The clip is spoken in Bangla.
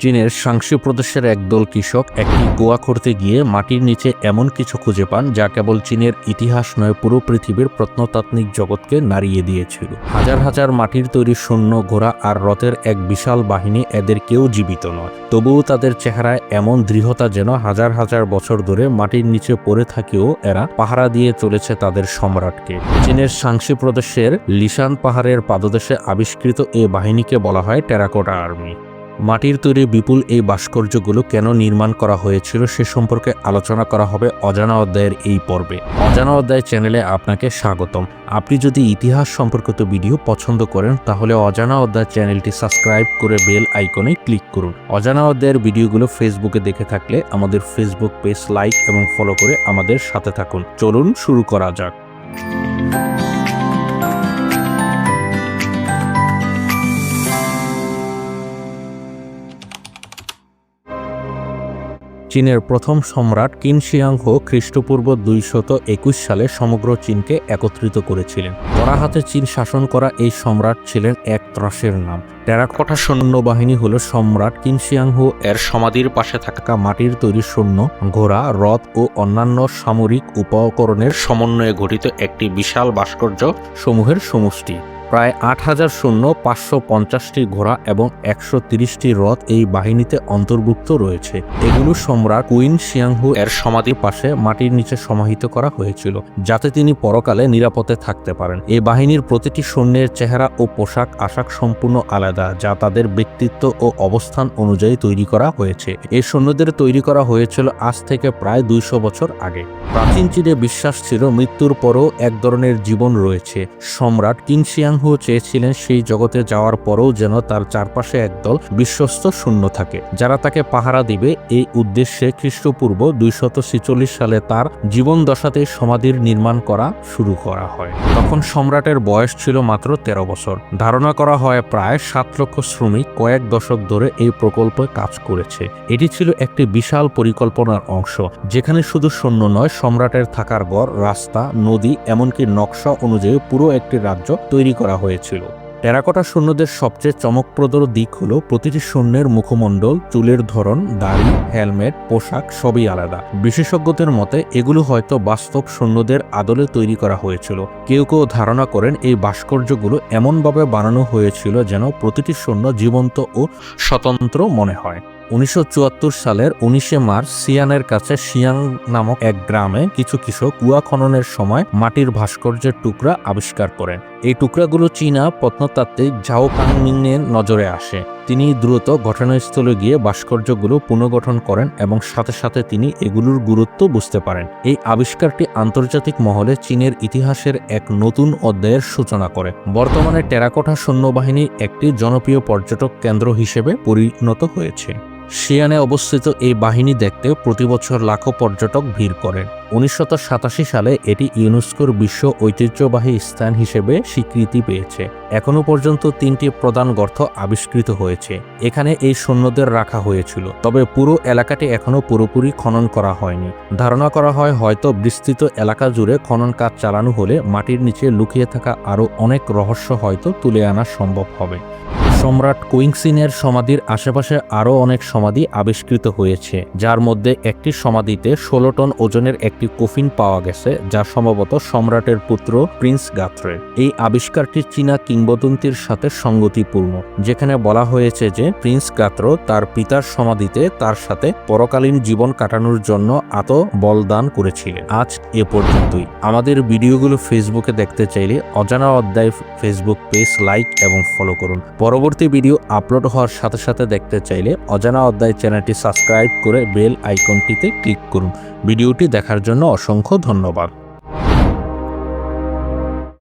চীনের সাংসি প্রদেশের একদল কৃষক একটি গোয়া করতে গিয়ে মাটির নিচে এমন কিছু খুঁজে পান যা কেবল চীনের ইতিহাস নয়, পুরো পৃথিবীর প্রত্নতাত্ত্বিক জগৎকে নাড়িয়ে দিয়েছিল। হাজার হাজার মাটির তৈরি সৈন্য ঘোড়া আর রথের এক বিশাল বাহিনী এদের কেউ জীবিত নয়। তবুও তাদের চেহারায় এমন দৃঢ়তা যেন হাজার হাজার বছর ধরে মাটির নিচে পড়ে থাকেও এরা পাহারা দিয়ে চলেছে তাদের সম্রাটকে। চীনের সাংসি প্রদেশের লিশান পাহাড়ের পাদদেশে আবিষ্কৃত এ বাহিনীকে বলা হয় টেরাকোটা আর্মি। মাটির তৈরি বিপুল এই ভাস্কর্যগুলো কেন নির্মাণ করা হয়েছিল সে সম্পর্কে আলোচনা করা হবে অজানা অধ্যায়ের এই পর্বে। অজানা অধ্যায় চ্যানেলে আপনাকে স্বাগতম। আপনি যদি ইতিহাস সম্পর্কিত ভিডিও পছন্দ করেন, তাহলে অজানা অধ্যায় চ্যানেলটি সাবস্ক্রাইব করে বেল আইকনে ক্লিক করুন। অজানা অধ্যায়ের ভিডিওগুলো ফেসবুকে দেখে থাকলে আমাদের ফেসবুক পেজ লাইক এবং ফলো করে আমাদের সাথে থাকুন। চলুন শুরু করা যাক। চীনের প্রথম সম্রাট কিন শিয়াংহো খ্রিস্টপূর্ব দুইশত একুশ সালে সমগ্র চীনকে একত্রিত করেছিলেন। হাতে চীন শাসন করা এই সম্রাট ছিলেন এক ত্রাসের নাম। টেরাকোটা সৈন্যবাহিনী হল সম্রাট কিনশিয়াংহু এর সমাধির পাশে থাকা মাটির তৈরি সৈন্য, ঘোড়া রথ ও অন্যান্য সামরিক উপকরণের সমন্বয়ে গঠিত একটি বিশাল ভাস্কর্য সমূহের সমষ্টি। প্রায় আট হাজার শূন্য পাঁচশো পঞ্চাশটি ঘোড়া এবং একশো তিরিশটি রথ এই বাহিনীতে অন্তর্ভুক্ত রয়েছে। এগুলো সম্রাট কুইন শিয়াংহু এর সমাধির পাশে মাটির নিচে সমাহিত করা হয়েছিল, যাতে তিনি পরকালে নিরাপদে থাকতে পারেন। এই বাহিনীর প্রতিটি সৈন্যের চেহারা ও পোশাক আশাক সম্পূর্ণ আলাদা, যা তাদের ব্যক্তিত্ব ও অবস্থান অনুযায়ী তৈরি করা হয়েছে। এই সৈন্যদের তৈরি করা হয়েছিল আজ থেকে প্রায় দুইশো বছর আগে। প্রাচীন চীনে বিশ্বাস ছিল মৃত্যুর পরও এক ধরনের জীবন রয়েছে। সম্রাট কিনশিয়াং হু চেয়েছিলেন সেই জগতে যাওয়ার পরেও যেন তার চারপাশে একদল বিশ্বস্ত শূন্য থাকে। যারা তাকে পাহারা দিবে, এই উদ্দেশ্যে খ্রিস্টপূর্ব দুইশত ছেচল্লিশ সালে তার জীবন দশাতে সমাধির নির্মাণ করা শুরু করা হয়। তখন সম্রাটের বয়স ছিল মাত্র তেরো বছর। ধারণা করা হয় প্রায় সাত লক্ষ শ্রমিক কয়েক দশক ধরে এই প্রকল্পে কাজ করেছে। এটি ছিল একটি বিশাল পরিকল্পনার অংশ, যেখানে শুধু সৈন্য নয়, সম্রাটের থাকার গড়, রাস্তা, নদী, এমনকি নকশা অনুযায়ী পুরো একটি রাজ্য তৈরি করা হয়েছিল। টেরাকোটা সৈন্যদের সবচেয়ে চমকপ্রদ দিক হল প্রতিটি সৈন্যের মুখমণ্ডল, চুলের ধরন, দাড়ি, হেলমেট, পোশাক সবই আলাদা। বিশেষজ্ঞদের মতে, এগুলো হয়তো বাস্তব সৈন্যদের আদলে তৈরি করা হয়েছিল। কেউ কেউ ধারণা করেন এই ভাস্কর্যগুলো এমনভাবে বানানো হয়েছিল যেন প্রতিটি সৈন্য জীবন্ত ও স্বতন্ত্র মনে হয়। উনিশশো চুয়াত্তর সালের উনিশে মার্চ সিয়ানের কাছে সিয়াং নামক এক গ্রামে কিছু কৃষক কুয়া খননের সময় মাটির ভাস্কর্যের টুকরা আবিষ্কার করেন। এই টুকরাগুলো চীনা প্রত্নতাত্ত্বিক ঝাও কাংমিংয়ের নজরে আসে। তিনি দ্রুত ঘটনাস্থলে গিয়ে ভাস্কর্যগুলো পুনর্গঠন করেন এবং সাথে সাথে তিনি এগুলোর গুরুত্ব বুঝতে পারেন। এই আবিষ্কারটি আন্তর্জাতিক মহলে চীনের ইতিহাসের এক নতুন অধ্যায়ের সূচনা করে। বর্তমানে টেরাকোটা সৈন্যবাহিনী একটি জনপ্রিয় পর্যটক কেন্দ্র হিসেবে পরিণত হয়েছে। শিয়ানে অবস্থিত এই বাহিনী দেখতে প্রতিবছর লাখো পর্যটক ভিড় করেন। উনিশশো সাতাশি সালে এটি ইউনেস্কোর বিশ্ব ঐতিহ্যবাহী স্থান হিসেবে স্বীকৃতি পেয়েছে। এখনও পর্যন্ত তিনটি প্রধান গর্ত আবিষ্কৃত হয়েছে। এখানে এই সৈন্যদের রাখা হয়েছিল। তবে পুরো এলাকাটি এখনও পুরোপুরি খনন করা হয়নি। ধারণা করা হয় হয়তো বিস্তৃত এলাকা জুড়ে খনন কাজ চালানো হলে মাটির নিচে লুকিয়ে থাকা আরও অনেক রহস্য হয়তো তুলে আনা সম্ভব হবে। সম্রাট কুইংসিনের সমাধির আশেপাশে আরও অনেক সমাধি আবিষ্কৃত হয়েছে, যার মধ্যে একটি সমাধিতে ষোলো টন ওজনের একটি কফিন পাওয়া গেছে, যা সম্ভবত সম্রাটের পুত্র প্রিন্স গাত্রের এই আবিষ্কারটি চীনা কিংবদন্তির সাথে সঙ্গতিপূর্ণ, যেখানে বলা হয়েছে যে প্রিন্স গাত্র তার পিতার সমাধিতে তার সাথে পরকালীন জীবন কাটানোর জন্য আত বলদান করেছিলেন। আজ এ পর্যন্তই। আমাদের ভিডিওগুলো ফেসবুকে দেখতে চাইলে অজানা অধ্যায় ফেসবুক পেজ লাইক এবং ফলো করুন। পরবর্তী ভিডিও আপলোড হওয়ার সাথে সাথে দেখতে চাইলে অজানা অধ্যায় চ্যানেলটি সাবস্ক্রাইব করে বেল আইকনটিতে ক্লিক করুন। ভিডিওটি দেখার জন্য অসংখ্য ধন্যবাদ।